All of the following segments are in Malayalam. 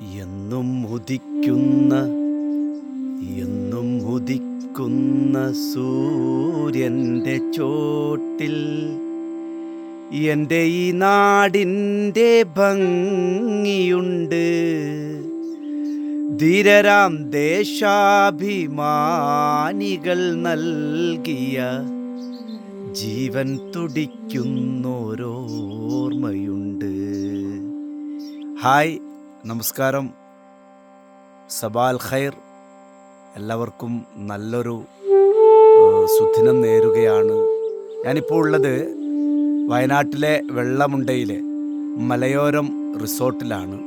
എന്നും ഉദിക്കുന്ന എന്നും ഉദിക്കുന്ന സൂര്യന്റെ ചോട്ടിൽ എന്റെ ഈ നാടിന്റെ ഭംഗിയുണ്ട്. ധീരരാം ദേശാഭിമാനികൾ നൽകിയ ജീവൻ തുടിക്കുന്നോരോർമ്മയുണ്ട് ഹായ്. നമസ്കാരം. സബാൽ ഖൈർ. എല്ലാവർക്കും നല്ലൊരു സുദിനം നേരുകയാണ്. ഞാനിപ്പോൾ ഉള്ളത് വയനാട്ടിലെ വെള്ളമുണ്ടയിലെ മലയോരം റിസോർട്ടിലാണ്.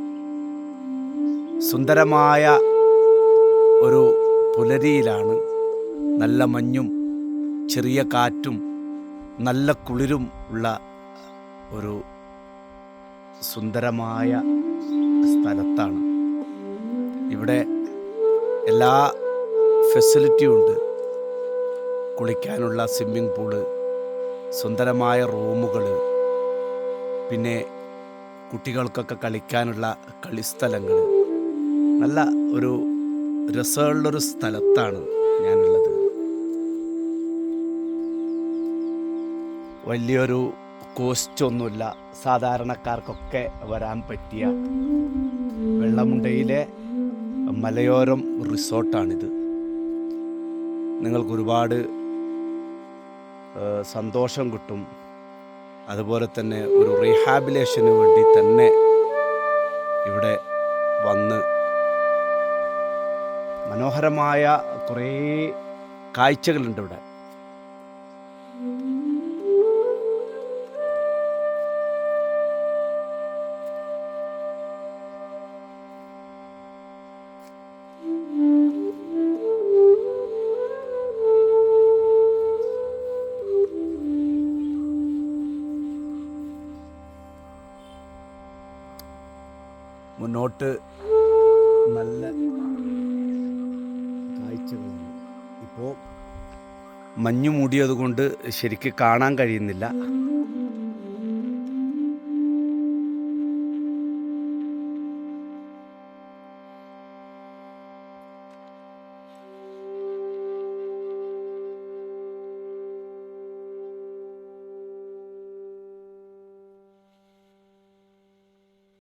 സുന്ദരമായ ഒരു പുലരിയിലാണ്. നല്ല മഞ്ഞും ചെറിയ കാറ്റും നല്ല കുളിരും ഉള്ള ഒരു സുന്ദരമായ ഇവിടെ എല്ലാ ഫെസിലിറ്റിയും ഉണ്ട്. കുളിക്കാനുള്ള സ്വിമ്മിംഗ് പൂൾ സുന്ദരമായ റൂമുകൾ പിന്നെ കുട്ടികൾക്കൊക്കെ കളിക്കാനുള്ള കളിസ്ഥലങ്ങൾ. നല്ല ഒരു രസമുള്ളൊരു സ്ഥലത്താണ് ഞാനുള്ളത്. വലിയൊരു കോസ്റ്റ് ഒന്നുമില്ല. സാധാരണക്കാർക്കൊക്കെ വരാൻ പറ്റിയ വെള്ളമുണ്ടയിലെ മലയോരം റിസോർട്ടാണിത്. നിങ്ങൾക്കൊരുപാട് സന്തോഷം കിട്ടും. അതുപോലെ തന്നെ ഒരു റീഹാബിലേഷന് വേണ്ടി തന്നെ ഇവിടെ വന്ന് മനോഹരമായ കുറേ കാഴ്ചകളുണ്ട് ഇവിടെ. മുന്നോട്ട് നല്ല കാഴ്ചകളാണ് ഇപ്പോൾ മഞ്ഞു മൂടിയതുകൊണ്ട് ശരിക്ക് കാണാൻ കഴിയുന്നില്ല.